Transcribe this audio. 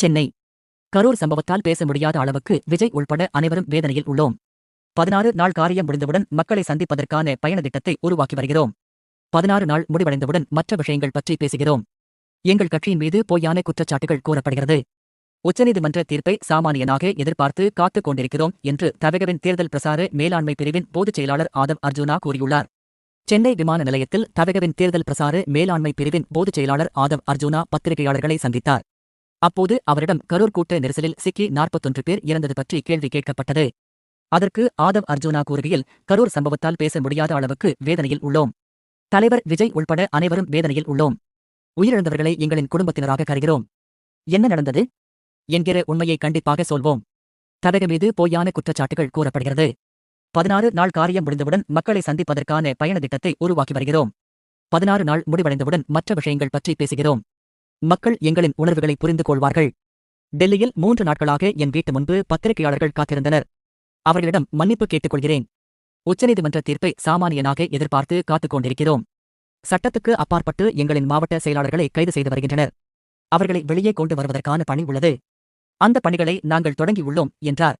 சென்னை. கரூர் சம்பவத்தால் பேச முடியாத அளவுக்கு விஜய் உள்பட அனைவரும் வேதனையில் உள்ளோம். பதினாறு நாள் காரியம் முடிந்தவுடன் மக்களை சந்திப்பதற்கான பயண திட்டத்தை உருவாக்கி வருகிறோம். பதினாறு நாள் முடிவடைந்தவுடன் மற்ற விஷயங்கள் பற்றி பேசுகிறோம். எங்கள் கட்சியின் மீது பொய்யான குற்றச்சாட்டுகள் கூறப்படுகிறது. உச்சநீதிமன்ற தீர்ப்பை சாமானியனாக எதிர்பார்த்து காத்துக் கொண்டிருக்கிறோம் என்று தவகவின் தேர்தல் பிரசார மேலாண்மை பிரிவின் பொதுச் செயலாளர் ஆதவ் அர்ஜுனா கூறியுள்ளார். சென்னை விமான நிலையத்தில் தவகவின் தேர்தல் பிரசார மேலாண்மை பிரிவின் பொதுச் செயலாளர் ஆதவ் அர்ஜுனா பத்திரிகையாளர்களை சந்தித்தார். அப்போது அவரிடம் கரூர் கூட்ட நெரிசலில் சிக்கி நாற்பத்தொன்று பேர் இறந்தது பற்றி கேள்வி கேட்கப்பட்டது. அதற்கு ஆதவ் அர்ஜுனா கூறுகையில் கரூர் சம்பவத்தால் பேச முடியாத அளவுக்கு வேதனையில் உள்ளோம். தலைவர் விஜய் உள்பட அனைவரும் வேதனையில் உள்ளோம். உயிரிழந்தவர்களை எங்களின் குடும்பத்தினராக கருகிறோம். என்ன நடந்தது என்கிற உண்மையை கண்டிப்பாக சொல்வோம். தடக மீது பொய்யான குற்றச்சாட்டுகள் கூறப்படுகிறது. பதினாறு நாள் காரியம் முடிந்தவுடன் மக்களை சந்திப்பதற்கான பயண திட்டத்தை உருவாக்கி வருகிறோம். பதினாறு நாள் முடிவடைந்தவுடன் மற்ற விஷயங்கள் பற்றி பேசுகிறோம். மக்கள் எங்களின் உணர்வுகளை புரிந்து கொள்வார்கள் டெல்லியில் மூன்று நாட்களாக என் வீட்டு முன்பு பத்திரிகையாளர்கள் காத்திருந்தனர். அவர்களிடம் மன்னிப்பு கேட்டுக்கொள்கிறேன். உச்சநீதிமன்ற தீர்ப்பை சாமானியனாக எதிர்பார்த்து காத்துக் கொண்டிருக்கிறோம். சட்டத்துக்கு அப்பாற்பட்டு எங்களின் மாவட்ட செயலாளர்களை கைது செய்து வருகின்றனர். அவர்களை வெளியே கொண்டு வருவதற்கான பணி உள்ளது. அந்த பணிகளை நாங்கள் தொடங்கியுள்ளோம் என்றார்.